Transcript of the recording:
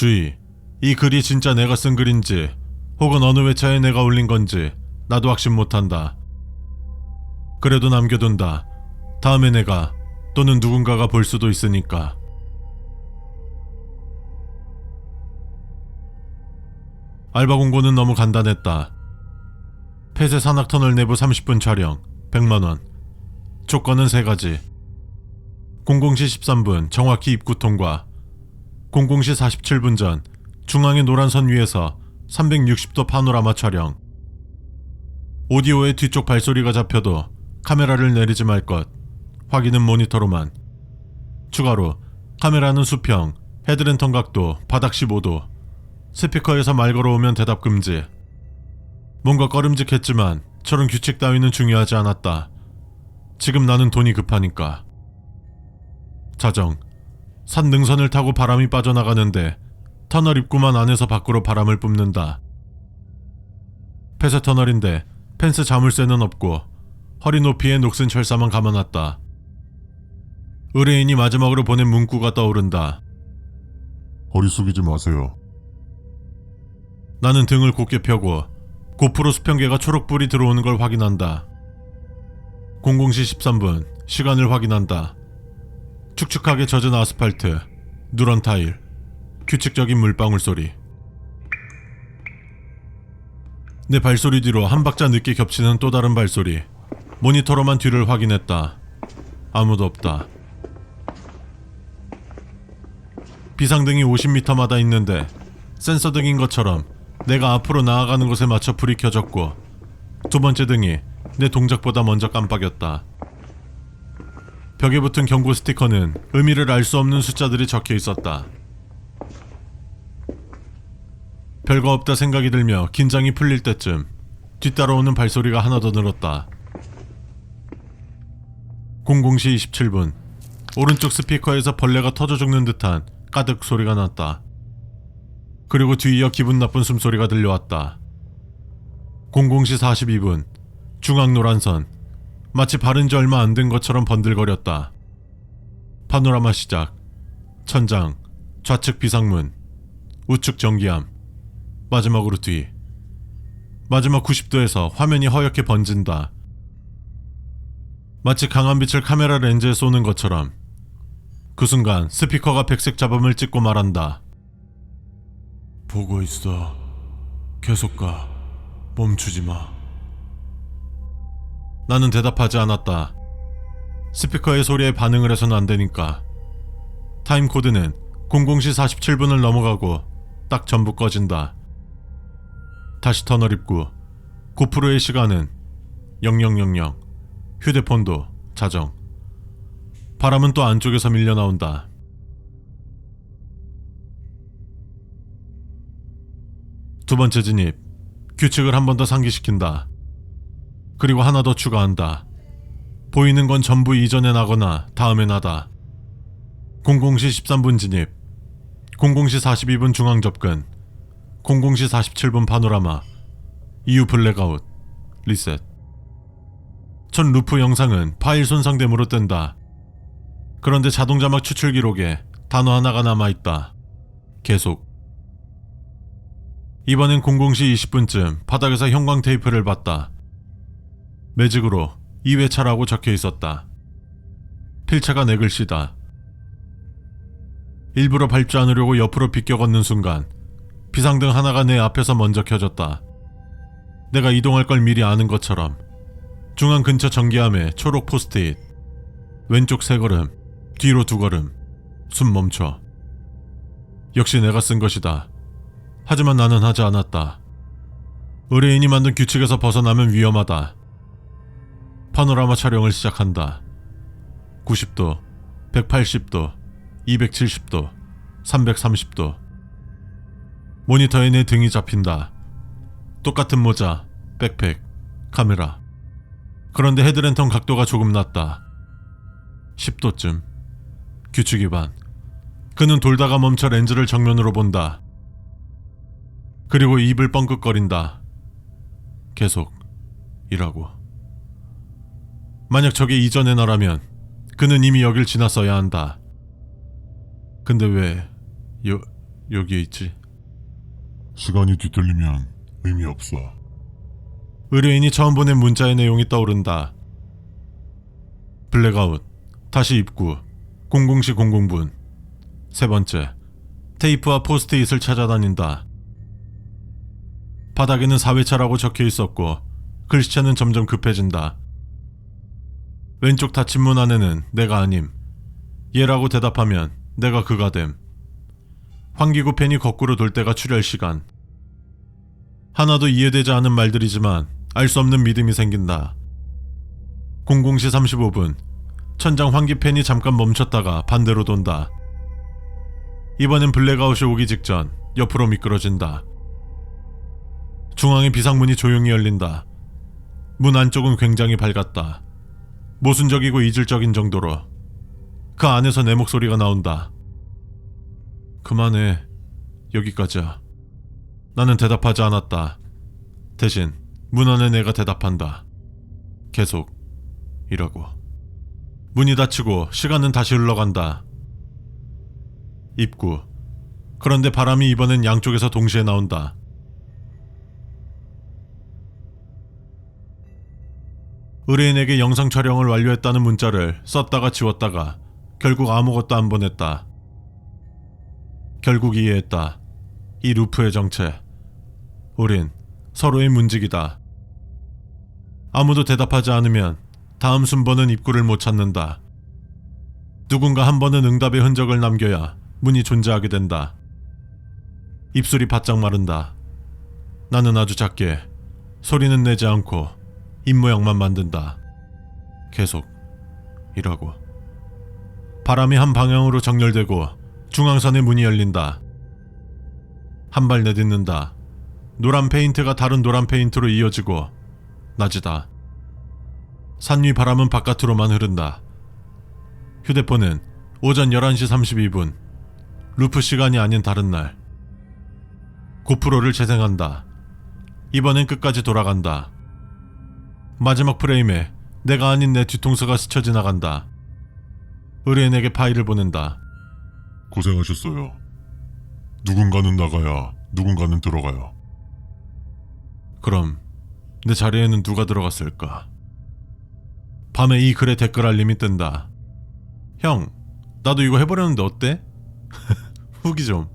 주의. 이 글이 진짜 내가 쓴 글인지 혹은 어느 회차에 내가 올린 건지 나도 확신 못한다. 그래도 남겨둔다. 다음에 내가 또는 누군가가 볼 수도 있으니까. 알바 공고는 너무 간단했다. 폐쇄 산악 터널 내부 30분 촬영, 100만원. 조건은 세 가지. 00시 13분 정확히 입구 통과. 00시 47분 전 중앙의 노란 선 위에서 360도 파노라마 촬영. 오디오의 뒤쪽 발소리가 잡혀도 카메라를 내리지 말 것. 확인은 모니터로만. 추가로 카메라는 수평, 헤드랜턴 각도 바닥 15도. 스피커에서 말 걸어오면 대답 금지. 뭔가 꺼름직했지만 저런 규칙 따위는 중요하지 않았다. 지금 나는 돈이 급하니까. 자정. 산 능선을 타고 바람이 빠져나가는데 터널 입구만 안에서 밖으로 바람을 뿜는다. 폐쇄 터널인데 펜스 자물쇠는 없고 허리 높이의 녹슨 철사만 감아놨다. 의뢰인이 마지막으로 보낸 문구가 떠오른다. 허리 숙이지 마세요. 나는 등을 곧게 펴고 고프로 수평계가 초록불이 들어오는 걸 확인한다. 00시 13분 시간을 확인한다. 축축하게 젖은 아스팔트, 누런 타일, 규칙적인 물방울 소리. 내 발소리 뒤로 한 박자 늦게 겹치는 또 다른 발소리. 모니터로만 뒤를 확인했다. 아무도 없다. 비상등이 50m마다 있는데 센서 등인 것처럼 내가 앞으로 나아가는 곳에 맞춰 불이 켜졌고 두 번째 등이 내 동작보다 먼저 깜빡였다. 벽에 붙은 경고 스티커는 의미를 알 수 없는 숫자들이 적혀 있었다. 별거 없다 생각이 들며 긴장이 풀릴 때쯤 뒤따라오는 발소리가 하나 더 늘었다. 00시 27분 오른쪽 스피커에서 벌레가 터져 죽는 듯한 까득 소리가 났다. 그리고 뒤이어 기분 나쁜 숨소리가 들려왔다. 00시 42분 중앙 노란선 마치 바른 지 얼마 안 된 것처럼 번들거렸다. 파노라마 시작 천장 좌측 비상문 우측 전기암 마지막으로 뒤 마지막 90도에서 화면이 허옇게 번진다. 마치 강한 빛을 카메라 렌즈에 쏘는 것처럼 그 순간 스피커가 백색 잡음을 찍고 말한다. 보고 있어. 계속 가. 멈추지 마. 나는 대답하지 않았다. 스피커의 소리에 반응을 해서는 안 되니까. 타임 코드는 00시 47분을 넘어가고 딱 전부 꺼진다. 다시 터널 입구. 고프로의 시간은 0000. 휴대폰도 자정. 바람은 또 안쪽에서 밀려 나온다. 두 번째 진입. 규칙을 한 번 더 상기시킨다. 그리고 하나 더 추가한다. 보이는 건 전부 이전에 나거나 다음에 나다. 00시 13분 진입. 00시 42분 중앙 접근. 00시 47분 파노라마. 이후 블랙아웃. 리셋. 첫 루프 영상은 파일 손상됨으로 뜬다. 그런데 자동자막 추출 기록에 단어 하나가 남아있다. 계속. 이번엔 00시 20분쯤 바닥에서 형광 테이프를 봤다. 매직으로 2회차라고 적혀 있었다. 필체가 내 글씨다. 일부러 밟지 않으려고 옆으로 비껴 걷는 순간 비상등 하나가 내 앞에서 먼저 켜졌다. 내가 이동할 걸 미리 아는 것처럼 중앙 근처 전기함에 초록 포스트잇 왼쪽 세 걸음 뒤로 두 걸음 숨 멈춰 역시 내가 쓴 것이다. 하지만 나는 하지 않았다. 의뢰인이 만든 규칙에서 벗어나면 위험하다. 파노라마 촬영을 시작한다. 90도, 180도, 270도, 330도. 모니터에 내 등이 잡힌다. 똑같은 모자, 백팩, 카메라. 그런데 헤드랜턴 각도가 조금 낮다. 10도쯤. 규칙 위반. 그는 돌다가 멈춰 렌즈를 정면으로 본다. 그리고 입을 뻥긋거린다. 계속 이라고. 만약 저게 이전의 나라면 그는 이미 여길 지났어야 한다. 근데 왜 여, 여기에 있지. 시간이 뒤틀리면 의미 없어. 의뢰인이 처음 보낸 문자의 내용이 떠오른다. 블랙아웃, 다시 입구, 00시 00분. 세 번째, 테이프와 포스트잇을 찾아다닌다. 바닥에는 4회차라고 적혀 있었고, 글씨체는 점점 급해진다. 왼쪽 닫힌 문 안에는 내가 아님. 얘라고 대답하면 내가 그가 됨. 환기구 펜이 거꾸로 돌 때가 출혈 시간. 하나도 이해되지 않은 말들이지만 알 수 없는 믿음이 생긴다. 00시 35분 천장 환기 팬이 잠깐 멈췄다가 반대로 돈다. 이번엔 블랙아웃이 오기 직전 옆으로 미끄러진다. 중앙의 비상문이 조용히 열린다. 문 안쪽은 굉장히 밝았다. 모순적이고 이질적인 정도로 그 안에서 내 목소리가 나온다. 그만해. 여기까지야. 나는 대답하지 않았다. 대신 문 안에 내가 대답한다. 계속 이라고. 문이 닫히고 시간은 다시 흘러간다. 입구. 그런데 바람이 이번엔 양쪽에서 동시에 나온다. 의뢰인에게 영상 촬영을 완료했다는 문자를 썼다가 지웠다가 결국 아무것도 안 보냈다. 결국 이해했다. 이 루프의 정체. 우린 서로의 문직이다. 아무도 대답하지 않으면 다음 순번은 입구를 못 찾는다. 누군가 한 번은 응답의 흔적을 남겨야 문이 존재하게 된다. 입술이 바짝 마른다. 나는 아주 작게 소리는 내지 않고 입모양만 만든다. 계속 이라고. 바람이 한 방향으로 정렬되고 중앙선의 문이 열린다. 한 발 내딛는다. 노란 페인트가 다른 노란 페인트로 이어지고 낮이다. 산 위 바람은 바깥으로만 흐른다. 휴대폰은 오전 11시 32분. 루프 시간이 아닌 다른 날. 고프로를 재생한다. 이번엔 끝까지 돌아간다. 마지막 프레임에 내가 아닌 내 뒤통수가 스쳐 지나간다. 의뢰인에게 파일을 보낸다. 고생하셨어요. 누군가는 나가야 누군가는 들어가요. 그럼 내 자리에는 누가 들어갔을까? 밤에 이 글에 댓글 알림이 뜬다. 형, 나도 이거 해보려는데 어때? 후기 좀.